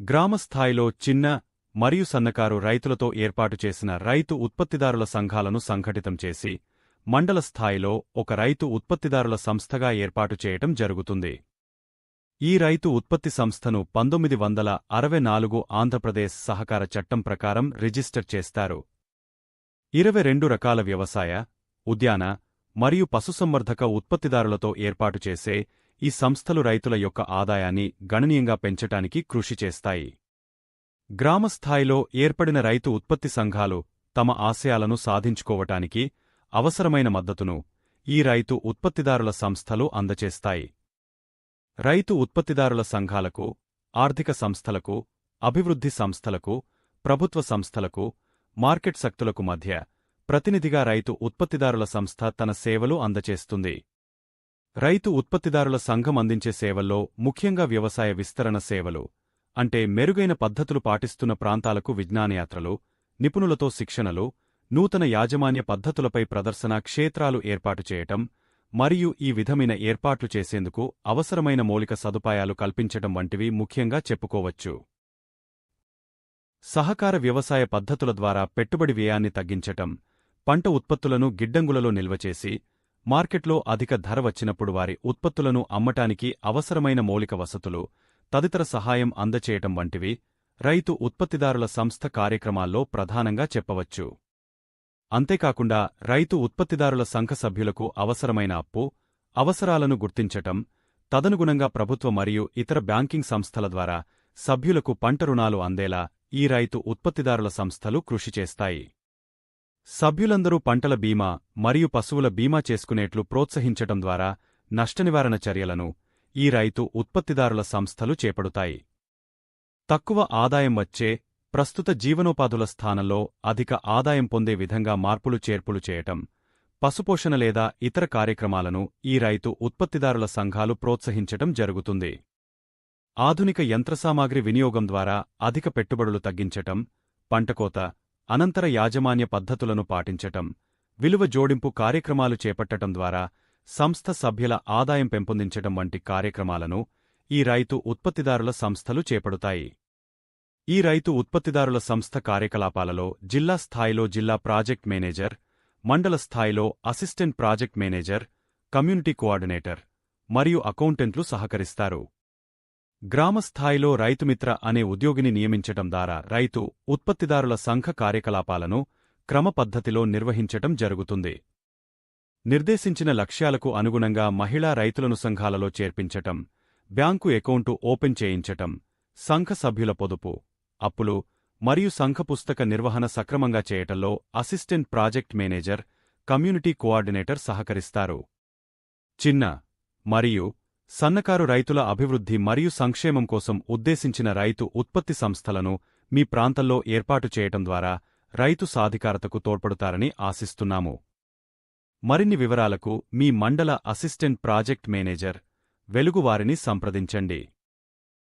గ్రామస్థాయిలో చిన్న మరియు సన్నకారు రైతులతో ఏర్పాటు చేసిన రైతు ఉత్పత్తిదారుల సంఘాలను సంఘటితం చేసి మండల స్థాయిలో ఒక రైతు ఉత్పత్తిదారుల సంస్థగా ఏర్పాటు చేయటం జరుగుతుంది. ఈ రైతు ఉత్పత్తి సంస్థను పంతొమ్మిది వందల అరవై నాలుగు ఆంధ్రప్రదేశ్ సహకార చట్టం ప్రకారం రిజిస్టర్ చేస్తారు. ఇరవై రెండు రకాల వ్యవసాయ ఉద్యాన మరియు పశుసంవర్ధక ఉత్పత్తిదారులతో ఏర్పాటు చేసే ఈ సంస్థలు రైతుల యొక్క ఆదాయాన్ని గణనీయంగా పెంచటానికి కృషి చేస్తాయి. గ్రామస్థాయిలో ఏర్పడిన రైతు ఉత్పత్తి సంఘాలు తమ ఆశయాలను సాధించుకోవటానికి అవసరమైన మద్దతును ఈ రైతు ఉత్పత్తిదారుల సంస్థలు అందచేస్తాయి. రైతు ఉత్పత్తిదారుల సంఘాలకు ఆర్థిక సంస్థలకు అభివృద్ధి సంస్థలకు ప్రభుత్వ సంస్థలకు మార్కెట్ శక్తులకు మధ్య ప్రతినిధిగా రైతు ఉత్పత్తిదారుల సంస్థ తన సేవలు అందచేస్తుంది. రైతు ఉత్పత్తిదారుల సంఘం అందించే సేవల్లో ముఖ్యంగా వ్యవసాయ విస్తరణ సేవలు అంటే మెరుగైన పద్ధతులు పాటిస్తున్న ప్రాంతాలకు విజ్ఞానయాత్రలు నిపుణులతో శిక్షణలు నూతన యాజమాన్య పద్ధతులపై ప్రదర్శన క్షేత్రాలు ఏర్పాటు చేయటం మరియు ఈ విధమైన ఏర్పాట్లు చేసేందుకు అవసరమైన మౌలిక సదుపాయాలు కల్పించటం వంటివి ముఖ్యంగా చెప్పుకోవచ్చు. సహకార వ్యవసాయ పద్ధతుల ద్వారా పెట్టుబడి వ్యయాన్ని తగ్గించటం పంట ఉత్పత్తులను గిడ్డంగులలో నిల్వచేసి మార్కెట్లో అధిక ధర వచ్చినప్పుడు వారి ఉత్పత్తులను అమ్మటానికి అవసరమైన మౌలిక వసతులు తదితర సహాయం అందచేయటం వంటివి రైతు ఉత్పత్తిదారుల సంస్థ కార్యక్రమాల్లో ప్రధానంగా చెప్పవచ్చు. అంతేకాకుండా రైతు ఉత్పత్తిదారుల సంఘ సభ్యులకు అవసరమైన అప్పు అవసరాలను గుర్తించటం తదనుగుణంగా ప్రభుత్వ మరియు ఇతర బ్యాంకింగ్ సంస్థల ద్వారా సభ్యులకు పంట రుణాలు అందేలా ఈ రైతు ఉత్పత్తిదారుల సంస్థలు కృషి చేస్తాయి. సభ్యులందరూ పంటల బీమా మరియు పశువుల బీమా చేసుకునేట్లు ప్రోత్సహించటం ద్వారా నష్టనివారణ చర్యలను ఈ రైతు ఉత్పత్తిదారుల సంస్థలు చేపడుతాయి. తక్కువ ఆదాయం వచ్చే ప్రస్తుత జీవనోపాధుల స్థానంలో అధిక ఆదాయం పొందే విధంగా మార్పులు చేర్పులు చేయటం పశుపోషణ లేదా ఇతర కార్యక్రమాలను ఈ రైతు ఉత్పత్తిదారుల సంఘాలు ప్రోత్సహించటం జరుగుతుంది. ఆధునిక యంత్రసామాగ్రి వినియోగం ద్వారా అధిక పెట్టుబడులు తగ్గించటం పంటకోత అనంతర యాజమాన్య పద్ధతులను పాటించటం విలువ జోడింపు కార్యక్రమాలు చేపట్టటం ద్వారా సంస్థ సభ్యుల ఆదాయం పెంపొందించటం వంటి కార్యక్రమాలను ఈ రైతు ఉత్పత్తిదారుల సంస్థలు చేపడుతాయి. ఈ రైతు ఉత్పత్తిదారుల సంస్థ కార్యకలాపాలలో జిల్లా స్థాయిలో జిల్లా ప్రాజెక్ట్ మేనేజర్ మండల స్థాయిలో assistant project manager community coordinator మరియు అకౌంటెంట్లు సహకరిస్తారు. గ్రామస్థాయిలో రైతుమిత్ర అనే ఉద్యోగిని నియమించటం ద్వారా రైతు ఉత్పత్తిదారుల సంఘ కార్యకలాపాలను క్రమపద్ధతిలో నిర్వహించటం జరుగుతుంది. నిర్దేశించిన లక్ష్యాలకు అనుగుణంగా మహిళా రైతులను సంఘాలలో చేర్పించటం బ్యాంకు అకౌంటు ఓపెన్ చేయించటం సంఘ సభ్యుల పొదుపు అప్పులు మరియు సంఘ పుస్తక నిర్వహణ సక్రమంగా చేయటంలో assistant project manager community coordinator సహకరిస్తారు. చిన్న మరియు సన్నకారు రైతుల అభివృద్ధి మరియు సంక్షేమం కోసం ఉద్దేశించిన రైతు ఉత్పత్తి సంస్థలను మీ ప్రాంతంలో ఏర్పాటు చేయటం ద్వారా రైతు సాధికారతకు తోడ్పడుతారని ఆశిస్తున్నాము. మరిన్ని వివరాలకు మీ మండల అసిస్టెంట్ ప్రాజెక్ట్ మేనేజర్ వెలుగువారిని సంప్రదించండి.